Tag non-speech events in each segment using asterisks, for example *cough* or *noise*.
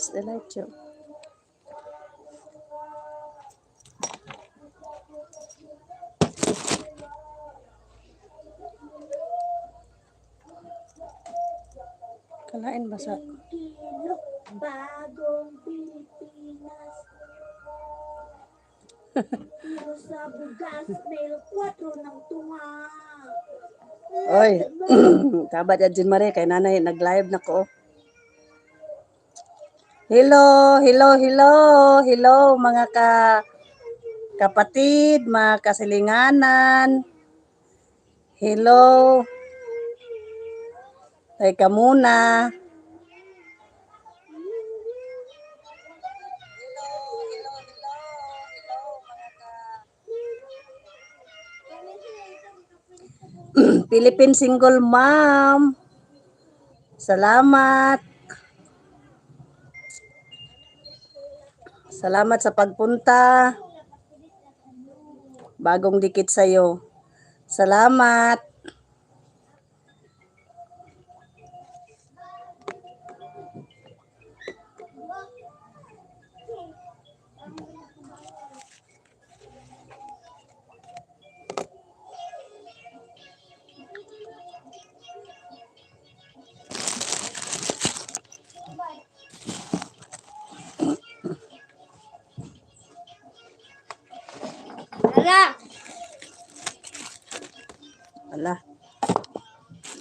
It's the light show. Kalain ba sa... Kilo, bagong Pilipinas. Kilo sa bugas, may 4 ng tunga. Oy, kabat yan Jin Marie, kay nanay, nag-live na ko. Hello, hello, hello, hello mga ka kapatid, mga kasilinganan. Hello. Teka muna. *clears throat* Philippine single mom. Salamat. Salamat sa pagpunta. Bagong dikit sa'yo. Salamat.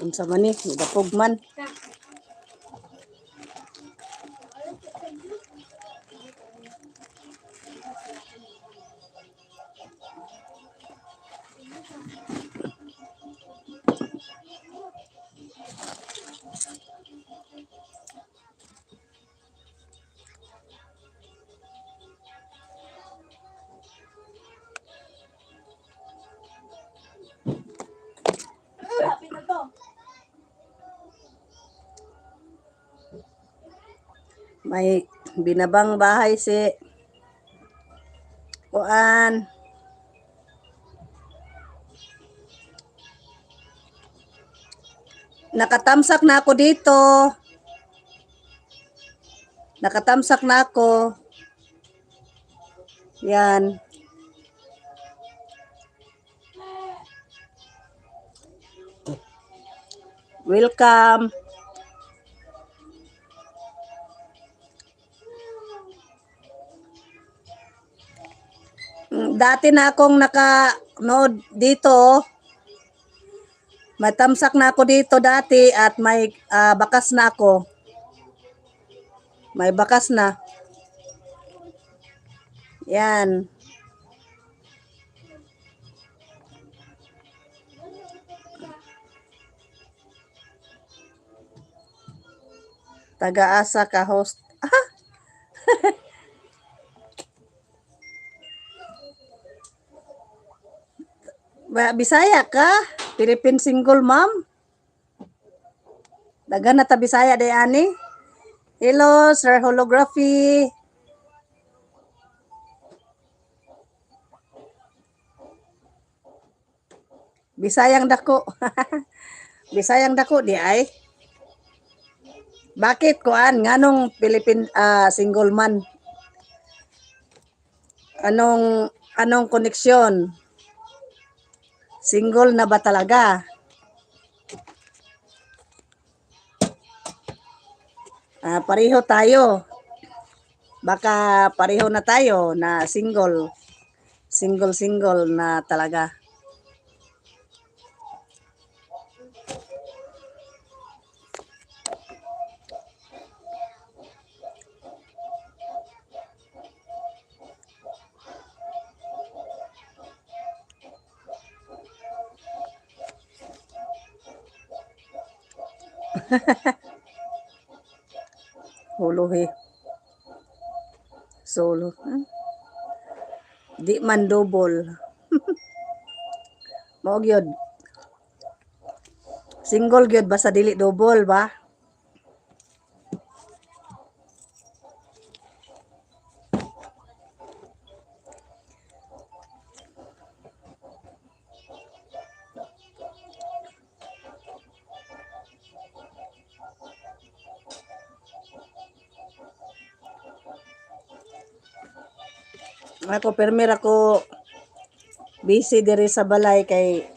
Unsa man ni, dapog man. May binabang bahay si Kuan. Nakatamsak na ako dito. Nakatamsak na ako. Yan. Welcome. Dati na akong naka-nood dito. Matamsak na ako dito dati at may ah, bakas na ako. May bakas na. Yan. Taga-asa ka host. Ah, Ba, Bisaya ka? Philippine single mom? Daga na ta Bisaya day ani? Hello, Sir Holography. Bisayang dako. *laughs* Bisayang dako di ay. Bakit kuan nganong Philippine ah, single man? Anong anong koneksyon? Single na ba talaga? Ah, pareho tayo. Baka pareho na tayo na single. Single single na talaga. *laughs* Huluhi. Solo. Hmm? Di man double. *laughs* Mao gyud. Single gyud basta dili double ba? Permer ako busy diri sa balay kay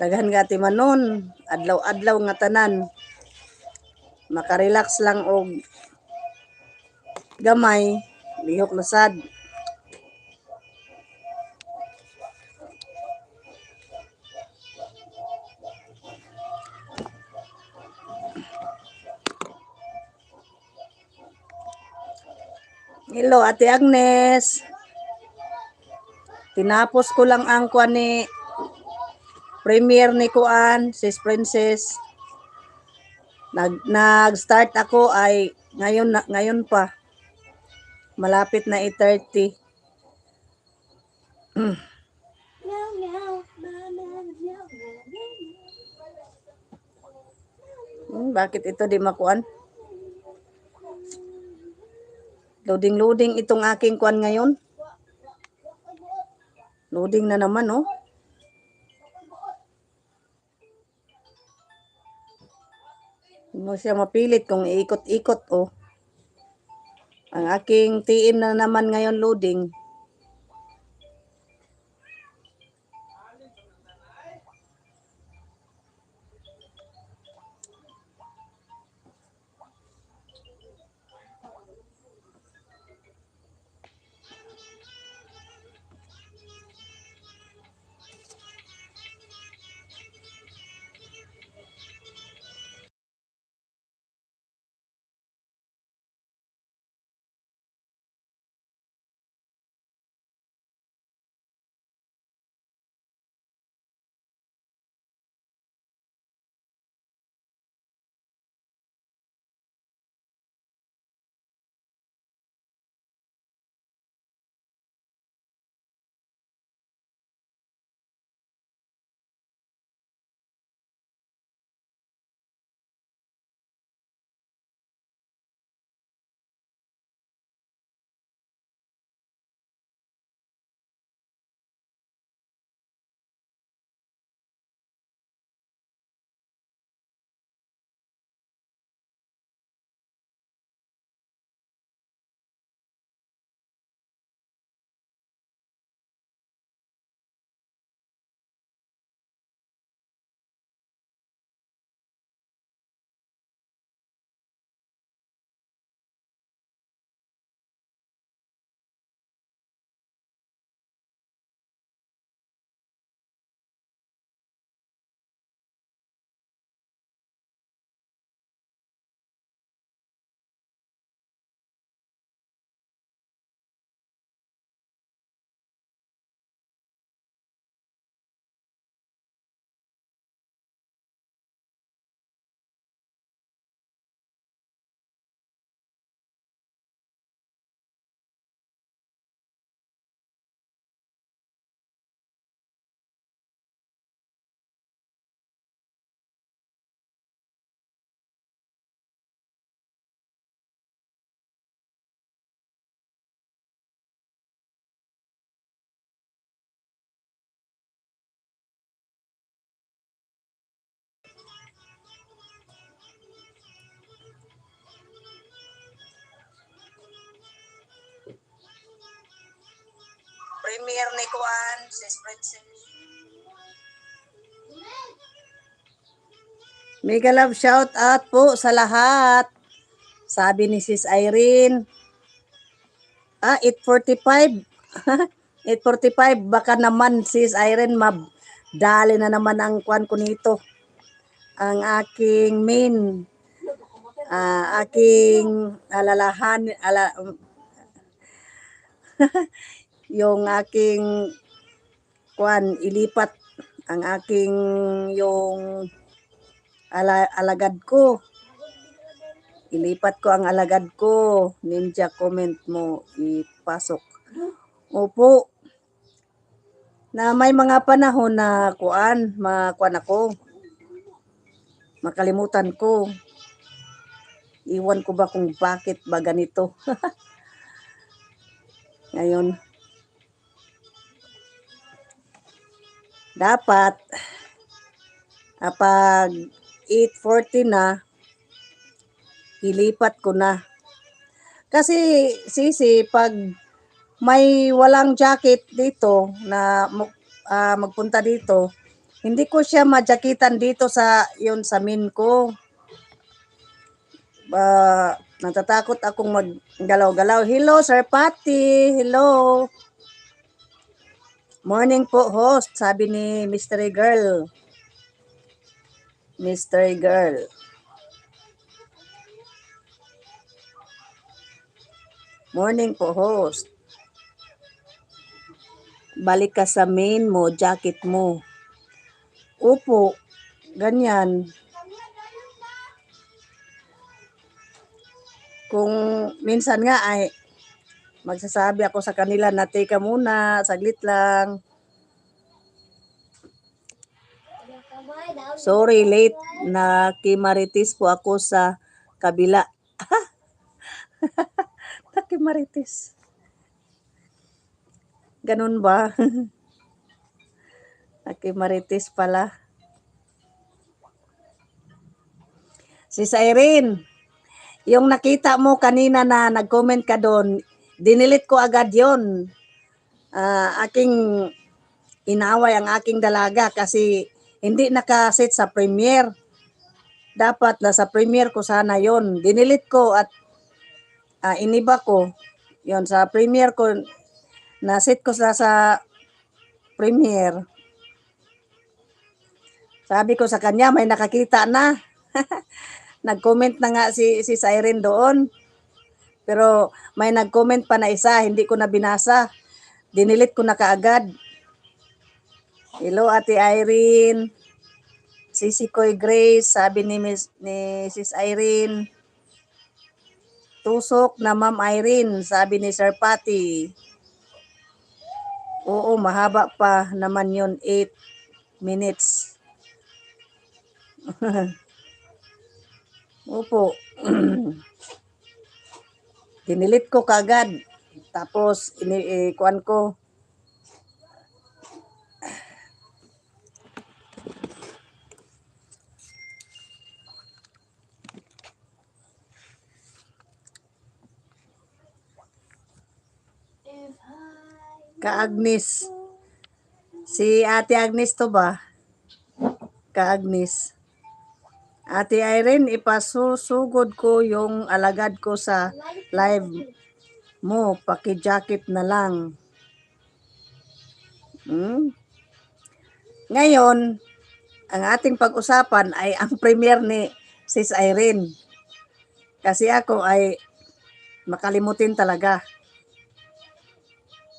daghan nga ti manon. Adlaw-adlaw nga tanan. Makarelax lang og gamay. Lihok na Hello, Ate Agnes. Tinapos ko lang ang kuan ni premiere ni Kuan, Sis Princess. Nag nag-start ako ay ngayon na, ngayon pa. Malapit na 8:30. Meow, meow, meow, meow, meow, meow. Hmm, bakit ito di makuan? Loading loading itong aking kuan ngayon. Loading na naman oh. Hindi mo siya mapilit kung iikot-ikot oh. Ang aking TM na naman ngayon loading. Premiere ni Kuan, Sis Princess. Mega love shout out po sa lahat. Sabi ni Sis Irene. Ah, 8.45. 8.45. *laughs* Baka naman Sis Irene, mab dali na naman ang kwan ko nito. Ang aking main ah, aking alalahan ala, *laughs* yung aking kwan ilipat ang aking yung ala, alagad ko. Ilipat ko ang alagad ko. Ninja comment mo ipasok. Opo. Na may mga panahon na kuan makuan ako. Makalimutan ko. Iwan ko ba kung bakit ba ganito? *laughs* Ngayon dapat kapag 8.40 na, ilipat ko na. Kasi, sisi, pag may walang jacket dito na ah, magpunta dito, hindi ko siya majakitan dito sa yun sa min ko. Ah, natatakot akong maggalaw-galaw. Hello, Sir Patty. Hello. Morning po, host. Sabi ni Mystery Girl. Mystery Girl. Morning po, host. Balik ka sa main mo, jacket mo. Upo, ganyan. Kung minsan nga ay magsasabi ako sa kanila na teka muna, saglit lang. Sorry, late. Nakimaritis po ako sa kabila. *laughs* Nakimaritis. Ganun ba? *laughs* Nakimaritis pala. Si Irene, yung nakita mo kanina na nag-comment ka doon, dinilit ko agad yon. Ah, aking inaway ang aking dalaga kasi hindi nakaset sa premiere. Dapat na sa premiere ko sana yon. Dinilit ko at ah, iniba ko. Yon sa premiere ko na-set ko sa sa premiere. Sabi ko sa kanya may nakakita na. *laughs* Nag-comment na nga si si Siren doon. Pero may nag-comment pa na isa, hindi ko na binasa. Dinilit ko na kaagad. Hello, Ate Irene. Sisi Koy Grace, sabi ni, Miss, ni Sis Irene. Tusok na Ma'am Irene, sabi ni Sir Patty. Oo, mahaba pa naman yun, 8 minutes. *laughs* Opo. *clears throat* Dinilit ko kagad. Tapos, ini, eh, ko, ka Agnes. Si Ate Agnes to ba? Ka Agnes. Ate Irene, ipasusugod ko yung alagad ko sa live mo. Paki-jacket na lang. Hmm? Ngayon, ang ating pag-usapan ay ang premiere ni Sis Irene. Kasi ako ay makalimutin talaga.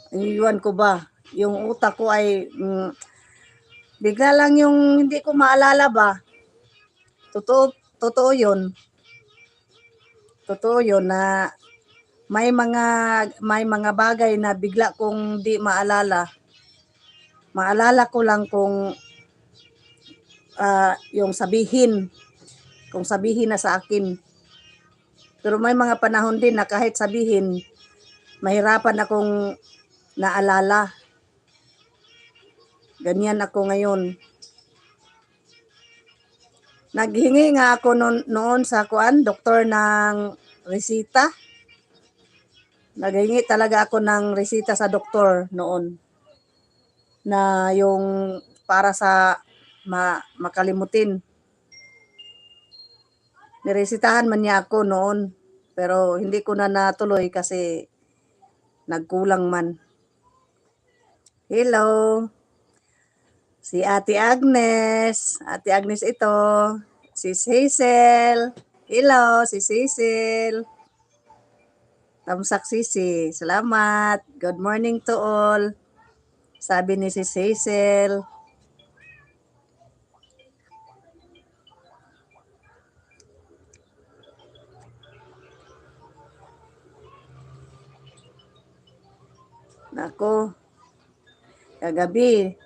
Iniwan ko ba? Yung utak ko ay mm, bigla lang yung hindi ko maalala ba. Totoo, totoo yun. Totoo yun na may mga may mga bagay na bigla kong di maalala. Maalala ko lang kung ah, yung sabihin, kung sabihin na sa akin. Pero may mga panahon din na kahit sabihin, mahirapan akong naalala. Ganyan ako ngayon. Naghingi nga ako noon, noon sa kuan, doktor ng resita. Naghingi talaga ako ng resita sa doktor noon. Na yung para sa ma, makalimutin. Niresitahan man niya ako noon. Pero hindi ko na natuloy kasi nagkulang man. Hello. Si Ate Agnes. Ate Agnes ito. Si Hazel. Hello, si Cecil. Tamsak Sisi. Salamat. Good morning to all. Sabi ni si Hazel. Nako, kagabi,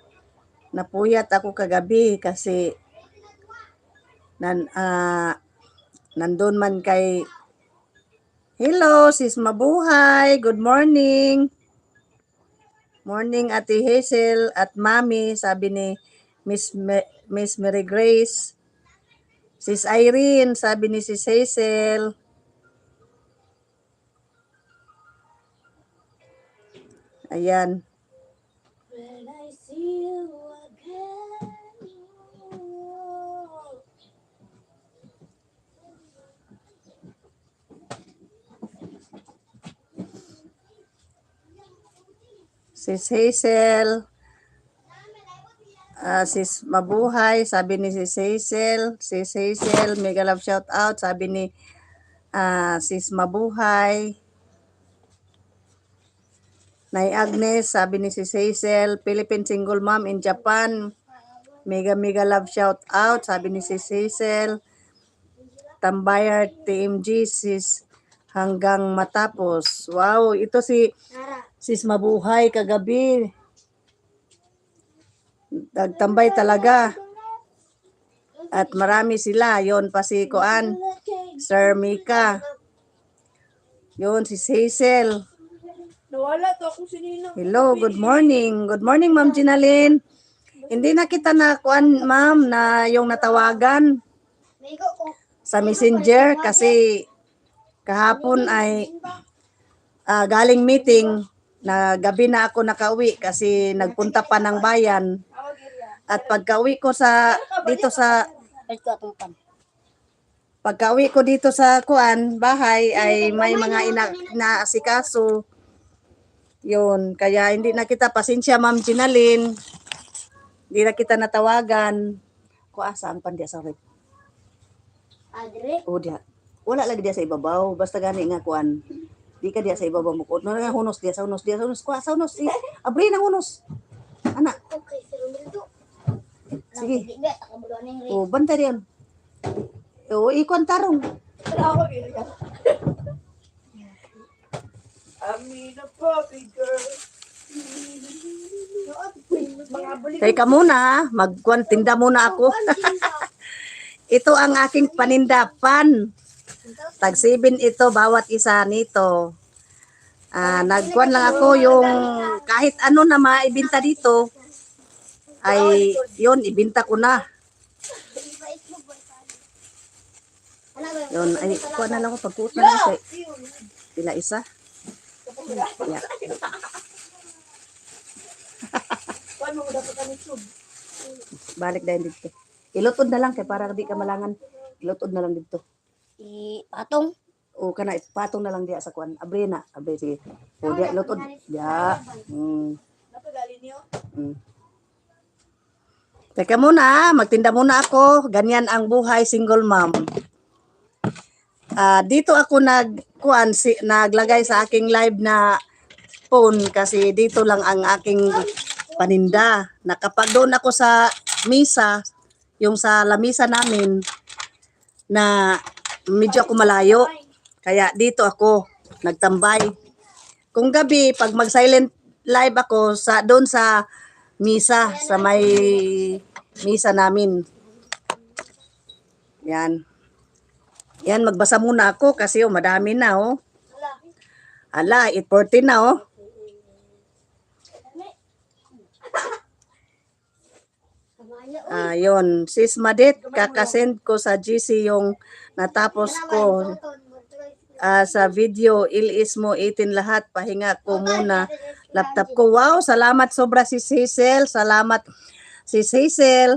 napuyat ako kagabi kasi nan, ah, nandun man kay Hello, sis mabuhay. Good morning. Morning, Ate Hazel at Mami, sabi ni Miss, Me- Miss Mary Grace. Sis Irene, sabi ni Sis Hazel. Ayan. Sis Hazel. Ah, sis Mabuhay, sabi ni Sis Hazel. Sis Hazel, mega love shout out, sabi ni ah, Sis Mabuhay. Nay Agnes, sabi ni Sis Hazel, Philippine single mom in Japan. Mega mega love shout out, sabi ni Sis Hazel. Tambayar TMG, sis hanggang matapos. Wow, ito si. Sis Mabuhay kagabi. Nagtambay talaga. At marami sila. Yon pa si Koan, Sir Mika. Yon si Hazel. Nawala to ako si Ninong. Hello, good morning. Good morning, Ma'am Ginalyn. Hindi na kita na kuan, ma'am, na yung natawagan sa messenger kasi kahapon ay ah, galing meeting na gabi na ako nakauwi kasi nagpunta pa ng bayan. At pagka-uwi ko sa dito sa pagka-uwi ko dito sa kuan bahay ay may mga ina, inaasikaso. Yun kaya hindi na kita pasensya ma'am Ginalyn hindi na kita natawagan. Ko saan pan dia sa rep Adre. o dia wala lagi dia sa ibabaw. Basta gani nga kuan di ka dia sa ibabaw mo no nga hunos dia sa hunos dia sa hunos kuha sa hunos eh, abri ng hunos ana Okay, si Romildo. sige o banta diyan o ikon tarong Ako, Irian. Amina Poppy girl. Mga bulik. Teka muna, magkuan tinda muna ako. *laughs* ito ang aking panindapan. Tag 7 ito bawat isa nito. Ah, nagkuan lang ako yung kahit ano na maibenta dito ay yun ibenta ko na. Yun ay kuan na lang ako pagkuot na lang kay pila isa. Yeah. Balik dahil dito. Ilutod na lang kay para di ka malangan. Ilutod na lang dito. I patong. O kana ipatong na lang diya sa kuan. Abre na. Abre sige. O diya ilutod. Diya. Mm. Napagali niyo? Mm. Teka muna, magtinda muna ako. Ganyan ang buhay single mom. Ah, dito ako nag kuan si naglagay sa aking live na phone kasi dito lang ang aking paninda. Na kapag doon ako sa misa, yung sa lamisa namin na medyo ako malayo. Kaya dito ako nagtambay. Kung gabi pag mag-silent live ako sa doon sa misa sa may misa namin. Yan. Yan magbasa muna ako kasi oh, madami na oh. Ala, 8:40 na oh. Ayun, sis Madit, kakasend ko sa GC yung natapos ko ah, sa video. Ilis mo 18 lahat, pahinga ko muna laptop ko. Wow, salamat sobra si Hazel. Salamat si Hazel.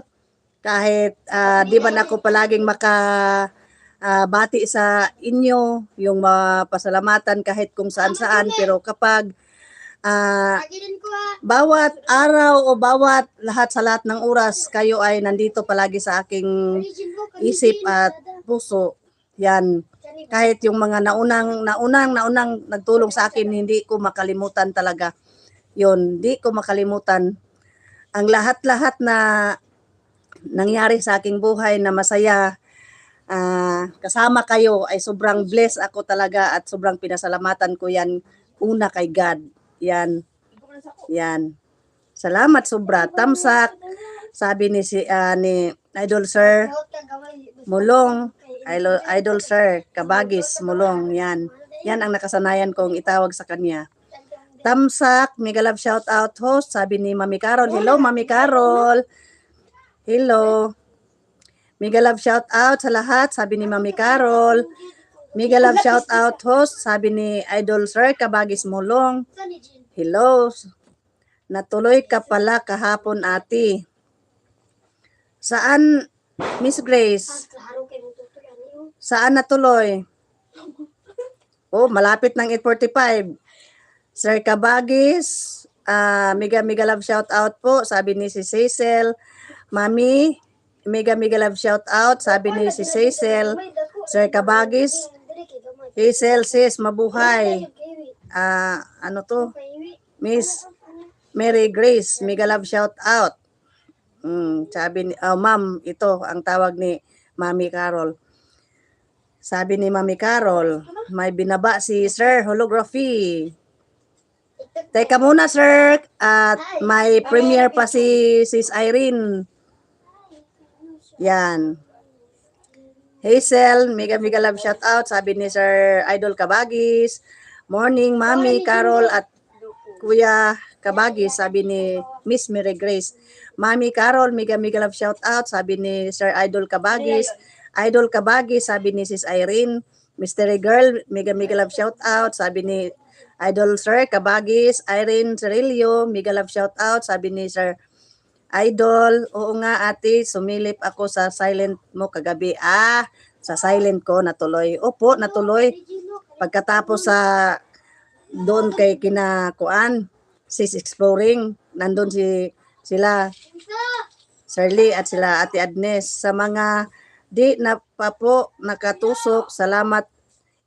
Kahit ah, di ba na ako palaging maka ah, bati sa inyo, yung mapasalamatan kahit kung saan-saan. Pero kapag ah, bawat araw o bawat lahat sa lahat ng oras, kayo ay nandito palagi sa aking isip at puso. Yan. Kahit yung mga naunang, naunang, naunang nagtulong sa akin, hindi ko makalimutan talaga. Yun, hindi ko makalimutan. Ang lahat-lahat na nangyari sa aking buhay na masaya, ah, kasama kayo ay sobrang blessed ako talaga at sobrang pinasalamatan ko yan una kay God. Yan. Yan. Salamat sobra. Tamsak. Sabi ni si ah, ni Idol Sir Mulong. Idol, Idol Sir Kabagis Mulong. Yan. Yan ang nakasanayan kong itawag sa kanya. Tamsak, mega love shout out host, sabi ni Mami Carol. Hello, Mami Carol. Hello. Mega love shout out sa lahat, sabi ni Mami Carol. Mega love shout out host, sabi ni Idol Sir Kabagis Mulong. Hello. Natuloy ka pala kahapon, ati. Saan, Miss Grace? Saan natuloy? Oh, malapit ng 8.45. Sir Kabagis, ah mega mega love shout out po, sabi ni si Cecil. Mami, mega mega love shout out, sabi ni si Cecil. Sir Kabagis, Hazel sis, mabuhay. Ah, ano to? Miss Mary Grace, mega love shout out. Mm, sabi ni, oh, ma'am, ito ang tawag ni Mami Carol. Sabi ni Mami Carol, may binaba si Sir Holography. Teka muna, sir. At may premiere pa si Sis Irene. Yan. Hazel, mega mega love shout out. Sabi ni Sir Idol Kabagis. Morning, Mami, Carol at Kuya Kabagis. Sabi ni Miss Mary Grace. Mami Carol, mega mega love shout out. Sabi ni Sir Idol Kabagis. Idol Kabagis, sabi ni Sis Irene. Mystery Girl, mega mega love shout out. Sabi ni Idol Sir Kabagis, Irene Cerillo, mega love shout out. Sabi ni Sir Idol, oo nga ate, sumilip ako sa silent mo kagabi. Ah, sa silent ko natuloy. Opo, natuloy. Pagkatapos sa doon kay kinakuan, sis exploring, nandun si sila Sir Lee at sila Ate Agnes sa mga di na pa po nakatusok, salamat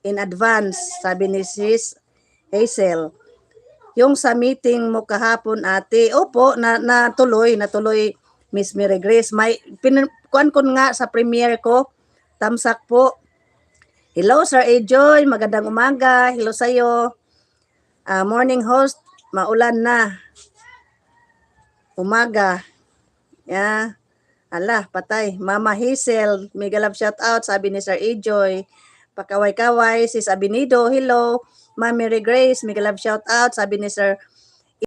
in advance, sabi ni Sis Hazel. Yung sa meeting mo kahapon ate, opo, na, natuloy, natuloy Miss Mary Grace. May, pin, kuan ko nga sa premiere ko, tamsak po. Hello Sir Ajoy, magandang umaga. Hello sa'yo. Ah, morning host, maulan na. Umaga. Yeah. Ala, patay. Mama Hazel, mega love shout out, sabi ni Sir Ajoy. Pakaway-kaway, sis Abinido, hello. Ma'am Mary Grace, mega love shout out, sabi ni Sir